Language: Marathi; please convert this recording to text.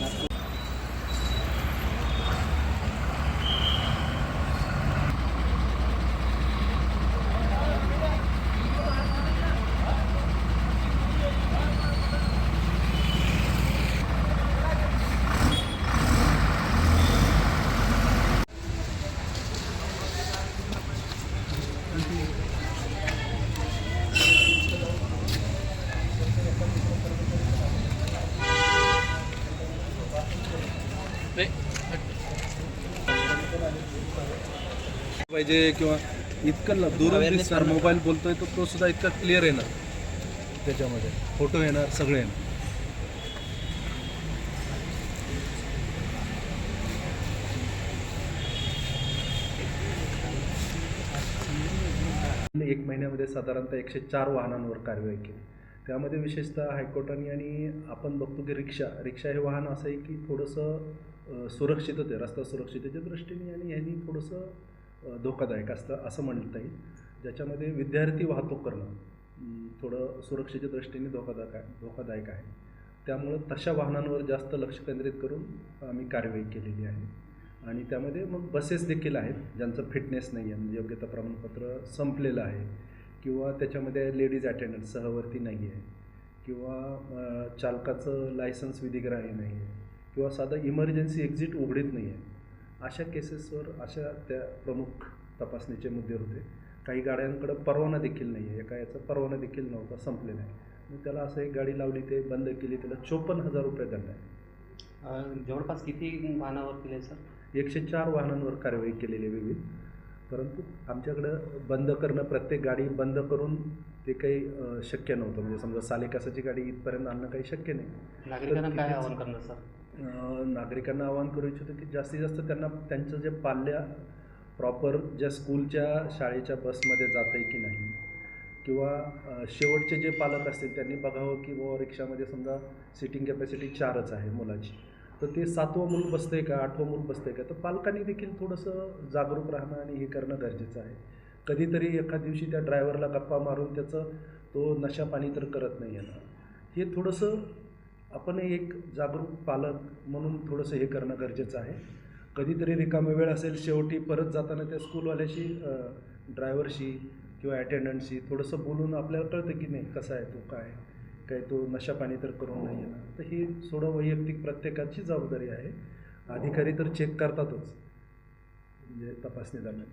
नागपूर पाहिजे किंवा इतकं दुरून दिसणार मोबाईल बोलतोय तर तो सुद्धा इतका क्लिअर येणार. त्याच्यामध्ये. फोटो येणार सगळे येणार. एक महिन्यामध्ये साधारणतः एकशे चार वाहनांवर कारवाई केली. त्यामध्ये विशेषतः हायकोर्टाने आणि आपण बघतो की रिक्षा रिक्षा हे वाहन असं आहे की थोडंसं अ, सुरक्षित आहे रस्ता सुरक्षिततेच्या दृष्टीने आणि ह्यांनी थोडंसं धोकादायक असतं असं म्हणता येईल. ज्याच्यामध्ये विद्यार्थी वाहतूक करणं थोडं सुरक्षेच्या दृष्टीने धोकादायक आहे धोकादायक आहे. त्यामुळं तशा वाहनांवर जास्त लक्ष केंद्रित करून आम्ही कारवाई केलेली आहे. आणि त्यामध्ये मग बसेस देखील आहेत ज्यांचं फिटनेस नाही आहे म्हणजे योग्यता प्रमाणपत्र संपलेलं आहे. किंवा त्याच्यामध्ये लेडीज अटेंडंट सहवर्ती नाही आहे किंवा चालकाचं लायसन्स विधिग्राह्य नाही आहे किंवा साधं इमर्जन्सी एक्झिट उघडीत नाही आहे अशा केसेसवर अशा त्या प्रमुख तपासणीचे मुद्दे होते. काही गाड्यांकडं परवाना देखील नाही आहे एका याचा परवाना देखील नव्हता संपलेला आहे. मग त्याला असं एक गाडी लावली ते बंद केली त्याला चोपन्न हजार रुपये दंड आहे. जवळपास किती वाहनावर केले सर? एकशे चार वाहनांवर कारवाई केलेली विविध. परंतु आमच्याकडं बंद करणं प्रत्येक गाडी बंद करून ते काही शक्य नव्हतं. म्हणजे समजा सालेकासाची गाडी इथपर्यंत आणणं काही शक्य नाही. नागरिकांना काय आवाहन करणार सर? नागरिकांना आवाहन करू इच्छितो की जास्तीत जास्त त्यांना त्यांचं जे पाल्या प्रॉपर ज्या स्कूलच्या शाळेच्या बसमध्ये जात आहे की नाही किंवा शेवटचे जे पालक असतील त्यांनी बघावं की बाबा रिक्षामध्ये समजा सिटिंग कॅपॅसिटी चारच आहे मुलाची. तर ते सातवं मूल बसतंय का आठवं मूल बसतंय का? तर पालकांनी देखील थोडंसं जागरूक राहणं आणि हे करणं गरजेचं आहे. कधीतरी एका दिवशी त्या ड्रायव्हरला गप्पा मारून त्याचं तो नशापाणी तर करत नाही येणार हे थोडंसं आपण एक जागरूक पालक म्हणून थोडंसं हे करणं गरजेचं आहे. कधीतरी रिकामा वेळ असेल शेवटी परत जाताना त्या स्कूलवाल्याशी ड्रायव्हरशी किंवा अटेंडंटशी थोडंसं बोलून आपल्याला कळतं की नाही कसा आहे तो काय काय तो नशापाणी तर करून नाही येणार. तर ही थोडं वैयक्तिक प्रत्येकाची जबाबदारी आहे. अधिकारी तर चेक करतातच. म्हणजे तपासणी दरम्यान.